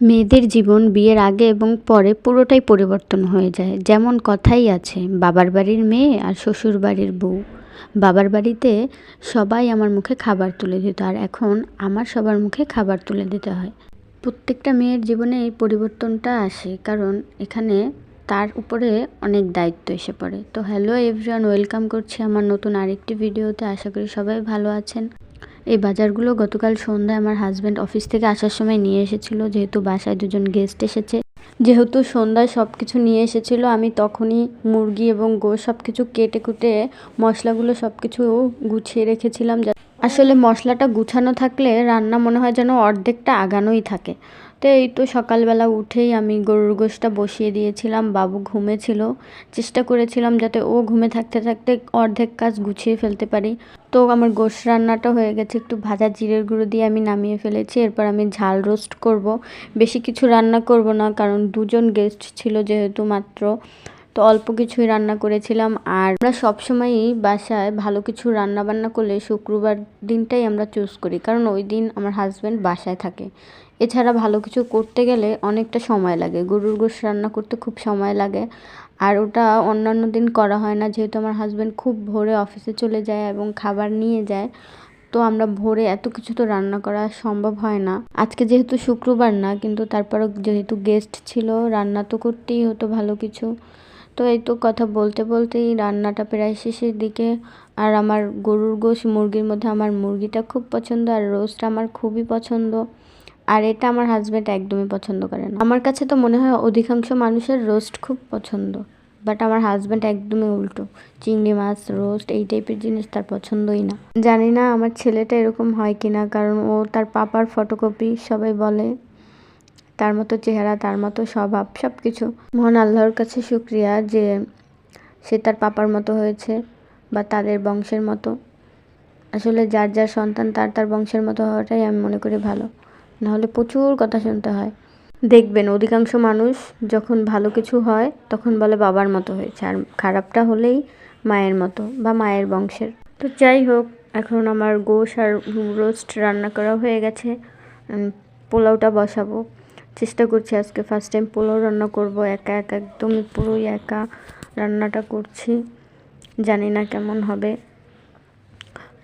মেয়েদের জীবন বিয়ের আগে এবং পরে পুরোটাই পরিবর্তন হয়ে যায়। যেমন কথাই আছে, বাবার বাড়ির মেয়ে আর শ্বশুর বাড়ির বউ। বাবার বাড়িতে সবাই আমার মুখে খাবার তুলে দিত আর এখন আমার সবার মুখে খাবার তুলে দিতে হয়। প্রত্যেকটা মেয়ের জীবনে এই পরিবর্তনটা আসে কারণ এখানে তার উপরে অনেক দায়িত্ব এসে পড়ে। তো হ্যালো এভরিওয়ান, ওয়েলকাম করছি আমার নতুন আরেকটি ভিডিওতে। আশা করি সবাই ভালো আছেন। এই বাজারগুলো গতকাল সন্ধ্যায় আমার হাজব্যান্ড অফিস থেকে আসার সময় নিয়ে এসেছিল, যেহেতু বাসায় দুজন গেস্ট এসেছে। যেহেতু সন্ধ্যায় সব কিছু নিয়ে এসেছিল, আমি তখনই মুরগি এবং গো সব কিছু কেটে কুটে মশলাগুলো সব কিছু গুছিয়ে রেখেছিলাম আসলে মশলাটা গুছানো থাকলে রান্না মনে হয় যেন অর্ধেকটা আগানোই থাকে। তো এই তো সকালবেলা উঠেই আমি গরুর গোশটা বসিয়ে দিয়েছিলাম, বাবু ঘুমেছিল। চেষ্টা করেছিলাম যাতে ও ঘুমে থাকতে থাকতে অর্ধেক কাজ গুছিয়ে ফেলতে পারি। তো আমার গোশ রান্নাটা হয়ে গেছে, একটু ভাজা জিরের গুঁড়ো দিয়ে আমি নামিয়ে ফেলেছি। এরপর আমি ঝাল রোস্ট করব। বেশি কিছু রান্না করব না, কারণ দুজন গেস্ট ছিল যেহেতু মাত্র। তো অল্প কিছুই রান্না করেছিলাম। আর আমরা সবসময়ই বাসায় ভালো কিছু রান্না বান্না করলে শুক্রবার দিনটাই আমরা চুজ করি। কারণ ওই দিন আমার হাজব্যান্ড বাসায় থাকে। এছাড়া ভালো কিছু করতে গেলে অনেকটা সময় লাগে। গরুর গোশ রান্না করতে খুব সময় লাগে। আর ওটা অন্যান্য দিন করা হয় না। যেহেতু আমার হাজব্যান্ড খুব ভোরে অফিসে চলে যায় এবং খাবার নিয়ে যায়, তো আমরা ভোরে এত কিছু তো রান্না করা সম্ভব হয় না। আজকে যেহেতু শুক্রবার না, কিন্তু তারপরও যেহেতু গেস্ট ছিল, রান্না তো করতেই হতো ভালো কিছু। তো এই তো কথা বলতে বলতেই রান্নাটা প্রায় শেষের দিকে, আর আমার গরুর গোশ মুরগির মধ্যে আমার মুরগিটা খুব পছন্দ আর রোস্ট আমার খুবই পছন্দ। আর এটা আমার হাজব্যান্ড একদমই পছন্দ করে না। আমার কাছে তো মনে হয় অধিকাংশ মানুষের রোস্ট খুব পছন্দ, বাট আমার হাজব্যান্ড একদমই উল্টো। চিংড়ি মাছ, রোস্ট এই টাইপের জিনিস তার পছন্দই না। জানি না আমার ছেলেটা এরকম হয় কিনা, কারণ ও তার পাপার ফটোকপি সবাই বলে। তার মতো চেহারা, তার মতো স্বভাব সব কিছু মহান আল্লাহর কাছে শুক্রিয়া যে সে তার পাপার মতো হয়েছে বা তাদের বংশের মতো। আসলে যার যার সন্তান তার তার বংশের মতো হওয়াটাই আমি মনে করি ভালো। নাহলে প্রচুর কথা শুনতে হয়। দেখবেন অধিকাংশ মানুষ যখন ভালো কিছু হয়, তখন বলে বাবার মতো হয়েছে। আর খারাপটা হলেই মায়ের মতো বা মায়ের বংশের। তো যাই হোক, এখন আমার গোশ আর রোস্ট রান্না করা হয়ে গেছে। পোলাওটা বসাবো। চেষ্টা করছি আজকে ফার্স্ট টাইম পোলাও রান্না করব, একা একা একদমই পুরোই একা রান্নাটা করছি, জানি না কেমন হবে।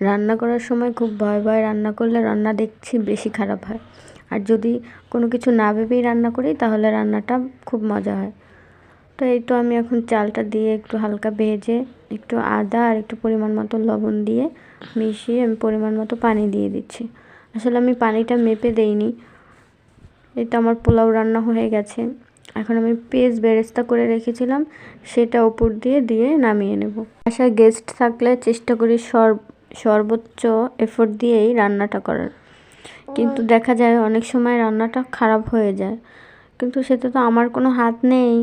রান্না করার সময় খুব ভয় ভয় রান্না করলে রান্না দেখছি বেশি খারাপ হয়। আর যদি কোনো কিছু না ভেবেই রান্না করি, তাহলে রান্নাটা খুব মজা হয়। তো এই তো আমি এখন চালটা দিয়ে একটু হালকা ভেজে, একটু আদা আর একটু পরিমাণ মতো লবণ দিয়ে মিশিয়ে আমি পরিমাণ মতো পানি দিয়ে দিচ্ছি। আসলে আমি পানিটা মেপে দেইনি। এই তো আমার পোলাও রান্না হয়ে গেছে। এখন আমি পেঁয়াজ বেরেস্তা করে রেখেছিলাম, সেটা উপর দিয়ে দিয়ে নামিয়ে নেব। বাসায় গেস্ট থাকলে চেষ্টা করি সর সর্বোচ্চ এফোর্ট দিয়েই রান্নাটা করার। কিন্তু দেখা যায় অনেক সময় রান্নাটা খারাপ হয়ে যায়। কিন্তু সেটা তো আমার কোনো হাত নেই।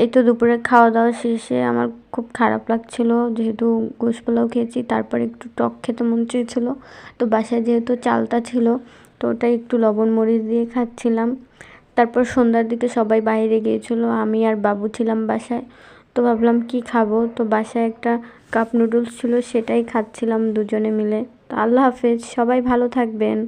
এই তো দুপুরে খাওয়া দাওয়া শেষে আমার খুব খারাপ লাগছিল, যেহেতু গোশ পোলাও খেয়েছি, তারপর একটু টক খেতে মন চেয়েছিলো। তো বাসায় যেহেতু চালটা ছিল তো ওটা একটু লবণ মরিচ দিয়ে খাচ্ছিলাম। তারপর সন্ধ্যার দিকে সবাই বাইরে গিয়েছিল, আমি আর বাবু ছিলাম বাসায়। তো ভাবলাম কি খাব? তো বাসায় একটা কাপ নুডলস ছিল, সেটাই খাচ্ছিলাম দুজনে মিলে। তো আল্লাহ হাফেজ, সবাই ভালো থাকবেন।